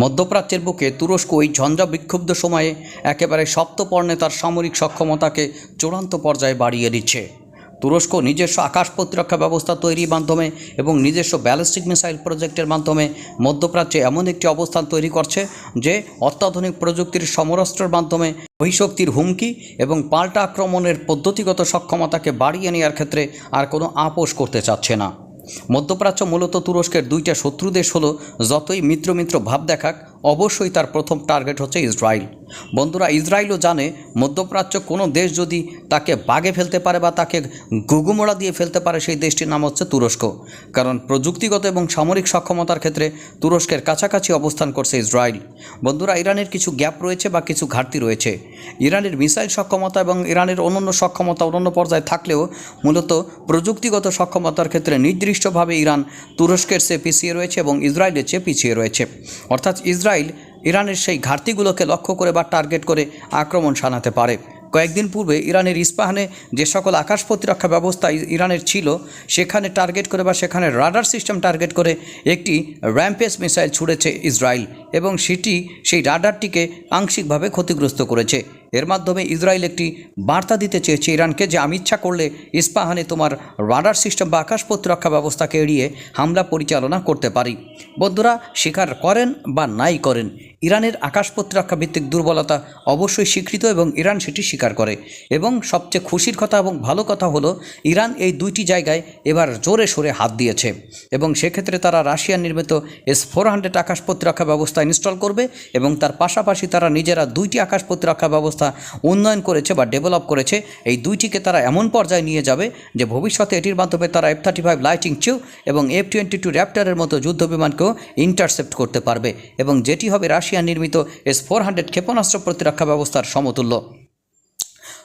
মধ্যপ্রাচ্যের বুকে তুরস্ক ওই ঝঞ্ঝা বিক্ষুব্ধ সময়ে একেবারে সপ্তপর্ণে তার সামরিক সক্ষমতাকে চূড়ান্ত পর্যায়ে বাড়িয়ে দিচ্ছে। তুরস্ক নিজস্ব আকাশ প্রতিরক্ষা ব্যবস্থা তৈরির মাধ্যমে এবং নিজস্ব ব্যালিস্টিক মিসাইল প্রজেক্টের মাধ্যমে মধ্যপ্রাচ্যে এমন একটি অবস্থান তৈরি করছে যে অত্যাধুনিক প্রযুক্তির সমরাস্ত্রের মাধ্যমে বহিঃশক্তির হুমকি এবং পাল্টা আক্রমণের পদ্ধতিগত সক্ষমতাকে বাড়িয়ে নেওয়ার ক্ষেত্রে আর কোনো আপোষ করতে চাচ্ছে না। মধ্যপ্রাচ্য মূলত তুরস্কের দুইটা শত্রু দেশ হলো যতই মিত্র মিত্র ভাব দেখাক অবশ্যই তার প্রথম টার্গেট হচ্ছে ইসরায়েল। বন্ধুরা, ইসরায়েলও জানে মধ্যপ্রাচ্য কোনো দেশ যদি তাকে বাগে ফেলতে পারে বা তাকে গুগুমোড়া দিয়ে ফেলতে পারে, সেই দেশটির নাম হচ্ছে তুরস্ক। কারণ প্রযুক্তিগত এবং সামরিক সক্ষমতার ক্ষেত্রে তুরস্কের কাছাকাছি অবস্থান করছে ইসরায়েল। বন্ধুরা, ইরানের কিছু গ্যাপ রয়েছে বা কিছু ঘাটতি রয়েছে। ইরানের মিসাইল সক্ষমতা এবং ইরানের অন্যান্য সক্ষমতা অন্যান্য পর্যায়ে থাকলেও মূলত প্রযুক্তিগত সক্ষমতার ক্ষেত্রে নির্দিষ্টভাবে ইরান তুরস্কের চেয়ে পিছিয়ে রয়েছে এবং ইসরায়েলের চেয়ে পিছিয়ে রয়েছে। অর্থাৎ ইসরায়েল ইরানের সেই ঘাটতিগুলোকে লক্ষ্য করে বা টার্গেট করে আক্রমণ শানাতে পারে। কয়েকদিন পূর্বে ইরানের ইস্পাহানে যে সকল আকাশ প্রতিরক্ষা ব্যবস্থা ইরানের ছিল, সেখানে টার্গেট করে বা সেখানে রাডার সিস্টেম টার্গেট করে একটি র্যাম্পেস মিসাইল ছুড়েছে ইসরায়েল এবং সেটি সেই রাডারটিকে আংশিকভাবে ক্ষতিগ্রস্ত করেছে। এর মাধ্যমে ইসরায়েল একটি বার্তা দিতে চেয়েছে ইরানকে যে আমি ইচ্ছা করলে ইস্পাহানে তোমার রাডার সিস্টেম বা আকাশ প্রতিরক্ষা ব্যবস্থাকে এড়িয়ে হামলা পরিচালনা করতে পারি। বন্ধুরা, স্বীকার করেন বা নাই করেন, ইরানের আকাশ প্রতিরক্ষা ভিত্তিক দুর্বলতা অবশ্যই স্বীকৃত এবং ইরান সেটি স্বীকার করে। এবং সবচেয়ে খুশির কথা এবং ভালো কথা হলো, ইরান এই দুইটি জায়গায় এবার জোরে সোরে হাত দিয়েছে। এবং সেক্ষেত্রে তারা রাশিয়ান নির্মিত এস ফোর হান্ড্রেড আকাশ প্রতিরক্ষা ব্যবস্থা ইনস্টল করবে এবং তার পাশাপাশি তারা নিজেরা দুইটি আকাশ প্রতিরক্ষা ব্যবস্থা উন্নয়ন করেছে বা ডেভেলপ করেছে, এই দুইটিকে তারা এমন পর্যায়ে নিয়ে যাবে যে ভবিষ্যতে এটির মাধ্যমে তারা এফ থার্টি ফাইভ লাইটিং চিউ এবং এফ টোয়েন্টি টু র্যাপ্টারের মতো যুদ্ধ বিমানকেও ইন্টারসেপ্ট করতে পারবে এবং যেটি হবে রাশিয়া নির্মিত এস ফোর হান্ড্রেড ক্ষেপণাস্ত্র প্রতিরক্ষা ব্যবস্থার সমতুল্য।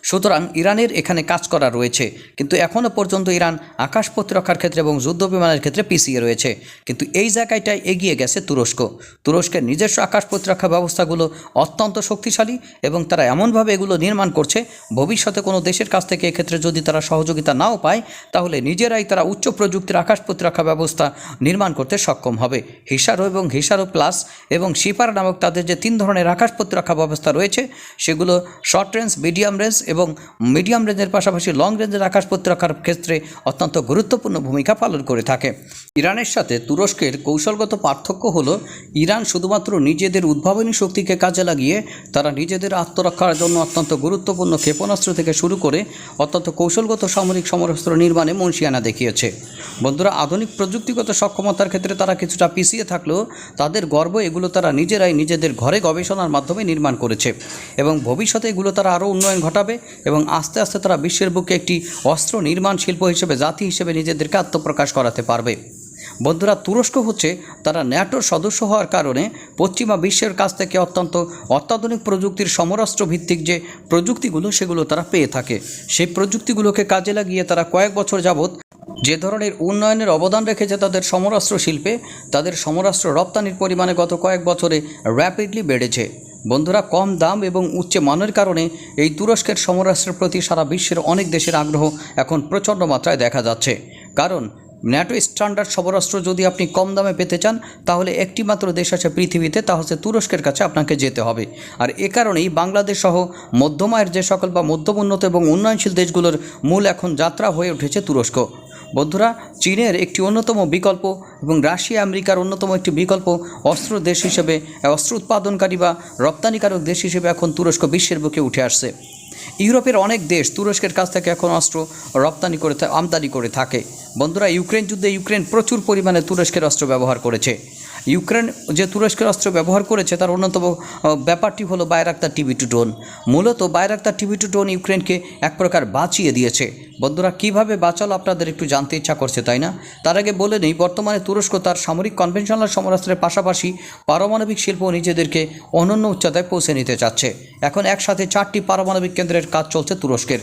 সুতরাং ইরানের এখানে কাজ করা রয়েছে। কিন্তু এখনও পর্যন্ত ইরান আকাশ প্রতিরক্ষার ক্ষেত্রে এবং যুদ্ধ বিমানের ক্ষেত্রে পিছিয়ে রয়েছে। কিন্তু এই জায়গাটায় এগিয়ে গেছে তুরস্ক। তুরস্কের নিজস্ব আকাশ প্রতিরক্ষা ব্যবস্থাগুলো অত্যন্ত শক্তিশালী এবং তারা এমনভাবে এগুলো নির্মাণ করছে, ভবিষ্যতে কোনো দেশের কাছ থেকে এক্ষেত্রে যদি তারা সহযোগিতা নাও পায়, তাহলে নিজেরাই তারা উচ্চ প্রযুক্তির আকাশ প্রতিরক্ষা ব্যবস্থা নির্মাণ করতে সক্ষম হবে। হিসারো এবং হিসারো প্লাস এবং শিপার নামক তাদের যে তিন ধরনের আকাশ প্রতিরক্ষা ব্যবস্থা রয়েছে, সেগুলো শর্ট রেঞ্জ মিডিয়াম রেঞ্জ এবং মিডিয়াম রেঞ্জের পাশাপাশি লং রেঞ্জের আকাশ প্রতিরক্ষার ক্ষেত্রে অত্যন্ত গুরুত্বপূর্ণ ভূমিকা পালন করে থাকে। ইরানের সাথে তুরস্কের কৌশলগত পার্থক্য হলো, ইরান শুধুমাত্র নিজেদের উদ্ভাবনী শক্তিকে কাজে লাগিয়ে তারা নিজেদের আত্মরক্ষার জন্য অত্যন্ত গুরুত্বপূর্ণ ক্ষেপণাস্ত্র থেকে শুরু করে অত্যন্ত কৌশলগত সামরিক সমরাস্ত্র নির্মাণে মনসিয়ানা দেখিয়েছে। বন্ধুরা, আধুনিক প্রযুক্তিগত সক্ষমতার ক্ষেত্রে তারা কিছুটা পিছিয়ে থাকলেও তাদের গর্ব এগুলো তারা নিজেরাই নিজেদের ঘরে গবেষণার মাধ্যমে নির্মাণ করেছে এবং ভবিষ্যতে এগুলো তারা আরও উন্নয়ন ঘটাবে এবং আস্তে আস্তে তারা বিশ্বের বুকে একটি অস্ত্র নির্মাণ শিল্প হিসেবে, জাতি হিসেবে নিজেদেরকে আত্মপ্রকাশ করাতে পারবে। বন্ধুরা, তুরস্ক হচ্ছে তারা ন্যাটোর সদস্য হওয়ার কারণে পশ্চিমা বিশ্বের কাছ থেকে অত্যন্ত অত্যাধুনিক প্রযুক্তির সমরাষ্ট্র ভিত্তিক যে প্রযুক্তিগুলো, সেগুলো তারা পেয়ে থাকে। সেই প্রযুক্তিগুলোকে কাজে লাগিয়ে তারা কয়েক বছর যাবৎ যে ধরনের উন্নয়নের অবদান রেখেছে তাদের সমরাস্ত্র শিল্পে তাদের সমরাষ্ট্র রপ্তানির পরিমাণে গত কয়েক বছরে র্যাপিডলি বেড়েছে। বন্ধুরা, কম দাম এবং উচ্চ মানের কারণে এই তুরস্কের সমরাস্ত্রের প্রতি সারা বিশ্বের অনেক দেশের আগ্রহ এখন প্রচণ্ড মাত্রায় দেখা যাচ্ছে। কারণ, ন্যাটো স্ট্যান্ডার্ড সমরাস্ত্র যদি আপনি কম দামে পেতে চান, তাহলে একটি মাত্র দেশ আছে পৃথিবীতে, তা হচ্ছে তুরস্কের কাছে আপনাকে যেতে হবে। আর এ কারণেই বাংলাদেশ সহ মধ্যমায়ের যে সকল বা মধ্যমোন্নত এবং উন্নয়নশীল দেশগুলোর মূল এখন যাত্রা হয়ে উঠেছে তুরস্ক। বন্ধুরা, চীনের একটি অন্যতম বিকল্প এবং রাশিয়া, আমেরিকার অন্যতম একটি বিকল্প অস্ত্র দেশ হিসেবে অস্ত্র উৎপাদনকারী বা রপ্তানিকারক দেশ হিসেবে এখন তুরস্ক বিশ্বের বুকে উঠে আসছে। ইউরোপের অনেক দেশ তুরস্কের কাছ থেকে এখন অস্ত্র রপ্তানি করে আমদানি করে থাকে। বন্ধুরা, ইউক্রেন যুদ্ধে ইউক্রেন প্রচুর পরিমাণে তুরস্কের অস্ত্র ব্যবহার করেছে। ইউক্রেন যে তুরস্কের অস্ত্র ব্যবহার করেছে, তার অন্যতম ব্যাপারটি হলো বায়রাক্তার টিভি টু ড্রোন মূলত বায়রাক্তার টিভি টু ড্রোন ইউক্রেনকে এক প্রকার বাঁচিয়ে দিয়েছে। বন্ধুরা, কীভাবে বাঁচালো আপনাদের একটু জানতে ইচ্ছা করছে, তাই না? তার আগে বলে নেই, বর্তমানে তুরস্ক তার সামরিক কনভেনশনাল সমরাস্ত্রের পাশাপাশি পারমাণবিক শিল্প নিজেদেরকে অনন্য উচ্চতায় পৌঁছে নিতে চাচ্ছে। এখন একসাথে চারটি পারমাণবিক কেন্দ্রের কাজ চলছে তুরস্কের।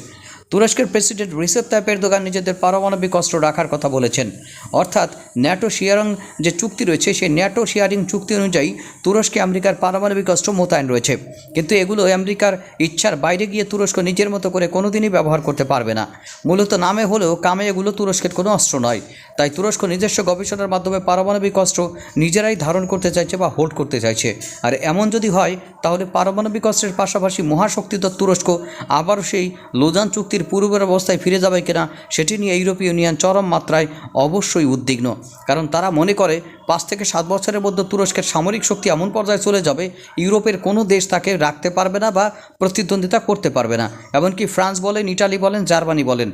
তুরস্কের প্রেসিডেন্ট রিসেপ তাইপ দোকান নিজেদের পারমাণবিক অস্ত্র রাখার কথা বলেছেন। অর্থাৎ ন্যাটো শেয়ারিং যে চুক্তি রয়েছে, সেই ন্যাটো শিয়ারিং চুক্তি অনুযায়ী তুরস্কে আমেরিকার পারমাণবিক অস্ত্র মোতায়েন রয়েছে। কিন্তু এগুলো আমেরিকার ইচ্ছার বাইরে গিয়ে তুরস্ক নিজের মতো করে কোনোদিনই ব্যবহার করতে পারবে না। মূলত নামে হলেও কামে এগুলো তুরস্কের কোনো অস্ত্র নয়। তাই তুরস্ক নিজস্ব গবেষণার মাধ্যমে পারমাণবিক অস্ত্র নিজেরাই ধারণ করতে চাইছে বা হোল্ড করতে চাইছে। আর এমন যদি হয়, তাহলে পারমাণবিক অস্ত্রের পাশাপাশি মহাশক্তিধর তুরস্ক আবারও সেই লোজান চুক্তির পূর্বের অবস্থায় ফিরে যাবে কিনা, সেটি নিয়ে ইউরোপীয় ইউনিয়ন চরম মাত্রায় অবশ্যই উদ্বিগ্ন। কারণ তারা মনে করে পাঁচ থেকে সাত বছরের মধ্যে তুরস্কের সামরিক শক্তি এমন পর্যায়ে চলে যাবে, ইউরোপের কোনো দেশ তাকে রাখতে পারবে না বা প্রতিদ্বন্দ্বিতা করতে পারবে না। এমনকি ফ্রান্স বলেন, ইটালি বলেন, জার্মানি বলেন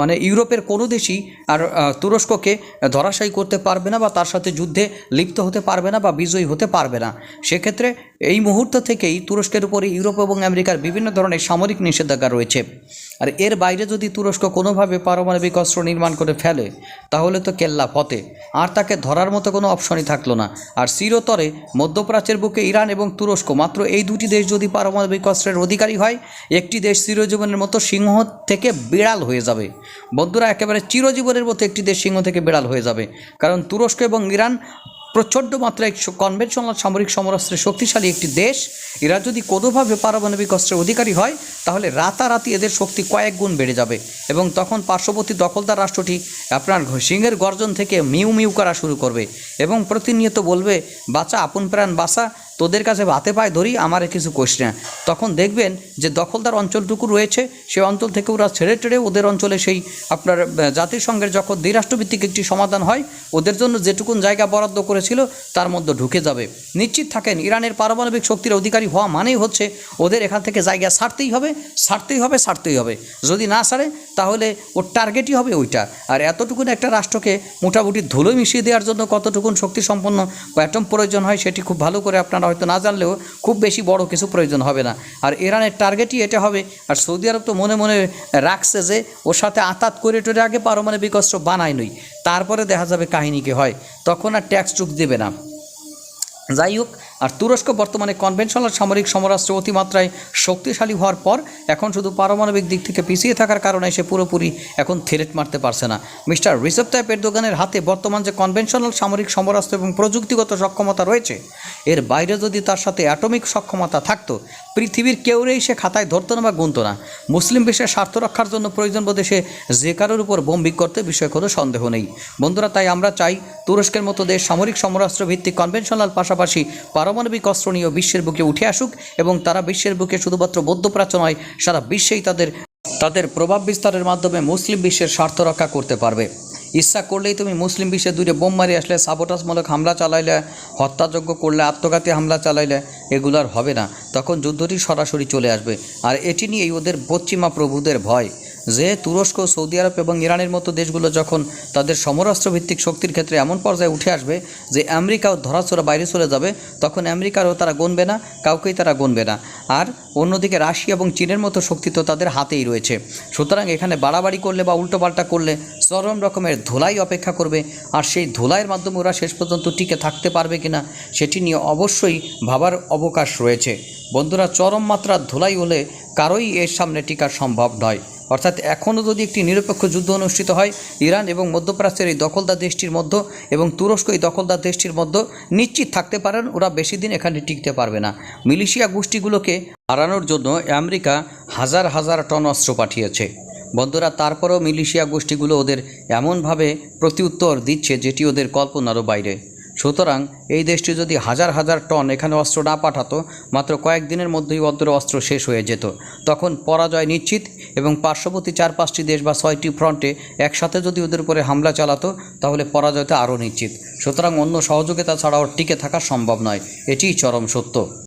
মানে ইউরোপের কোনো দেশই আর তুরস্ককে ধরাশায়ী করতে পারবে না বা তার সাথে যুদ্ধে লিপ্ত হতে পারবে না বা বিজয়ী হতে পারবে না। সেক্ষেত্রে এই মুহূর্ত থেকেই তুরস্কের উপরে ইউরোপ এবং আমেরিকার বিভিন্ন ধরনের সামরিক নিষেধাজ্ঞা রয়েছে। আর এর বাইরে যদি তুরস্ক কোনোভাবে পারমাণবিক অস্ত্র নির্মাণ করে ফেলে তাহলে তো কেল্লা ফতে আর তাকে ধরার মতো কোনো অপশনই থাকল না। আর চিরতরে মধ্যপ্রাচ্যের বুকে ইরান এবং তুরস্ক, মাত্র এই দুটি দেশ যদি পারমাণবিক অস্ত্রের অধিকারী হয়, একটি দেশ চিরজীবনের মতো সিংহ থেকে বিড়াল হয়ে যাবে। বন্ধুরা, একেবারে চিরজীবনের মতো একটি দেশ সিংহ থেকে বিড়াল হয়ে যাবে। কারণ তুরস্ক এবং ইরান প্রচণ্ড মাত্রায় কনভেনশনাল সামরিক সমরাস্ত্রের শক্তিশালী একটি দেশ। এরা যদি কোনোভাবে পারমাণবিক অস্ত্রের অধিকারী হয়, তাহলে রাতারাতি এদের শক্তি কয়েক গুণ বেড়ে যাবে। এবং তখন পার্শ্ববর্তী দখলদার রাষ্ট্রটি আপনার সিংহের গর্জন থেকে মিউ মিউ করা শুরু করবে এবং প্রতিনিয়ত বলবে, বাঁচা আপন প্রাণ, বাঁচা। তোদের কাছে ভাতে পায় ধরি, আমারে কিছু কোষ না। তখন দেখবেন যে দখলদার অঞ্চলটুকু রয়েছে, সে অঞ্চল থেকে ওরা ছেড়ে টেড়ে ওদের অঞ্চলে সেই আপনার জাতিসংঘের যখন দ্বিরাষ্ট্রভিত্তিক একটি সমাধান হয়, ওদের জন্য যেটুকুন জায়গা বরাদ্দ করেছিল, তার মধ্যে ঢুকে যাবে। নিশ্চিত থাকেন, ইরানের পারমাণবিক শক্তির অধিকারী হওয়া মানেই হচ্ছে, ওদের এখান থেকে জায়গা ছাড়তেই হবে ছাড়তেই হবে ছাড়তেই হবে। যদি না ছাড়ে, তাহলে ওর টার্গেটই হবে ওইটা। আর এতটুকুন একটা রাষ্ট্রকে মোটামুটি ধুলো মিশিয়ে দেওয়ার জন্য কতটুকুন শক্তি সম্পন্ন অ্যাটম প্রয়োজন হয়, সেটি খুব ভালো করে আপনারা হয়তো না জানলেও খুব বেশি বড় কিছু প্রয়োজন হবে না। আর ইরানের টার্গেটই এটা হবে, আর সৌদি আরব তো মনে মনে রাখছে যে ওর সাথে আতাত করে টোরে আগে পারমাণবিক অস্ত্র বানায় নই তারপরে দেখা যাবে কাহিনী হয়। তখন আর ট্যাক্স চুক দেবে না। যাই হোক আর তুরস্ক বর্তমানে কনভেনশনাল সামরিক সমরাস্ত্র অতিমাত্রায় শক্তিশালী হওয়ার পর এখন শুধু পারমাণবিক দিক থেকে পিছিয়ে থাকার কারণে সে পুরোপুরি এখন থ্রেট মারতে পারছে না। মিস্টার রিসেপ তাইপ এরদোগানের হাতে বর্তমান যে কনভেনশনাল সামরিক সমরাস্ত্র এবং প্রযুক্তিগত সক্ষমতা রয়েছে, এর বাইরে যদি তার সাথে অ্যাটমিক সক্ষমতা থাকতো, পৃথিবীর কেউরেই সে খাতায় ধরতো না বা গুনতো না। মুসলিম বিশ্বের স্বার্থ রক্ষার জন্য প্রয়োজন বোধে সে যে কারোর উপর বোম্বিক করতে বিষয়ে কোনো সন্দেহ নেই। বন্ধুরা, তাই আমরা চাই তুরস্কের মতো দেশ সামরিক সমরাস্ত্র ভিত্তিক কনভেনশনাল পাশাপাশি পারমাণবিক অস্ত্র নিয়েও বিশ্বের বুকে উঠে আসুক এবং তারা বিশ্বের বুকে শুধুমাত্র মধ্যপ্রাচ্য নয়, সারা বিশ্বেই তাদের তাদের প্রভাব বিস্তারের মাধ্যমে মুসলিম বিশ্বের স্বার্থ রক্ষা করতে পারবে। ইচ্ছা করলেই তুমি মুসলিম বিশ্বে দূরে বোম মারি আসলে সাবোটাসমূলক হামলা চালাইলে, হত্যাযজ্ঞ করলে, আত্মঘাতী হামলা চালাইলে এগুলার হবে না। তখন যুদ্ধটি সরাসরি চলে আসবে। আর এটি নিয়েই ওদের পশ্চিমা প্রভুদের ভয়। যে তুরস্ক, সৌদি আরব এবং ইরানের মতো দেশগুলো যখন তাদের সমরাস্ত্র ভিত্তিক শক্তির ক্ষেত্রে এমন পর্যায়ে উঠে আসবে যে আমেরিকাও ধরাছোড়া বাইরে চলে যাবে, তখন আমেরিকারও তারা গণবে না, কাউকেই তারা গণবে না। আর অন্যদিকে রাশিয়া এবং চীনের মতো শক্তি তো তাদের হাতেই রয়েছে। সুতরাং এখানে বাড়াবাড়ি করলে বা উল্টোপাল্টা করলে চরম রকমের ধোলাই অপেক্ষা করবে। আর সেই ধোলাইয়ের মাধ্যমে ওরা শেষ পর্যন্ত টিকে থাকতে পারবে কিনা, সেটি নিয়ে অবশ্যই ভাবার অবকাশ রয়েছে। বন্ধুরা, চরম মাত্রার ধোলাই হলে কারোই এর সামনে টিকা সম্ভব নয়। অর্থাৎ এখনও যদি একটি নিরপেক্ষ যুদ্ধ অনুষ্ঠিত হয়, ইরান এবং মধ্যপ্রাচ্যের এই দখলদার দেশটির মধ্যে এবং তুরস্ক এই দখলদার দেশটির মধ্যে নিশ্চিত থাকতে পারেন, ওরা বেশি দিন এখানে টিকতে পারবে না। মিলিশিয়া গোষ্ঠীগুলোকে হারানোর জন্য আমেরিকা হাজার হাজার টন অস্ত্র পাঠিয়েছে। বন্ধুরা, তারপরেও মিলিশিয়া গোষ্ঠীগুলো ওদের এমনভাবে প্রত্যুত্তর দিচ্ছে যেটি ওদের কল্পনারও বাইরে। সুতরাং এই দেশটি যদি হাজার হাজার টন এখানে অস্ত্র না পাঠাতো, মাত্র কয়েকদিনের মধ্যেই অদ্র অস্ত্র শেষ হয়ে যেত। তখন পরাজয় নিশ্চিত এবং পার্শ্ববর্তী চার পাঁচটি দেশ বা ছয়টি ফ্রন্টে একসাথে যদি ওদের উপরে হামলা চালাতো, তাহলে পরাজয়টা আরও নিশ্চিত। সুতরাং অন্য সহযোগিতা ছাড়াও টিকে থাকা সম্ভব নয়। এটিই চরম সত্য।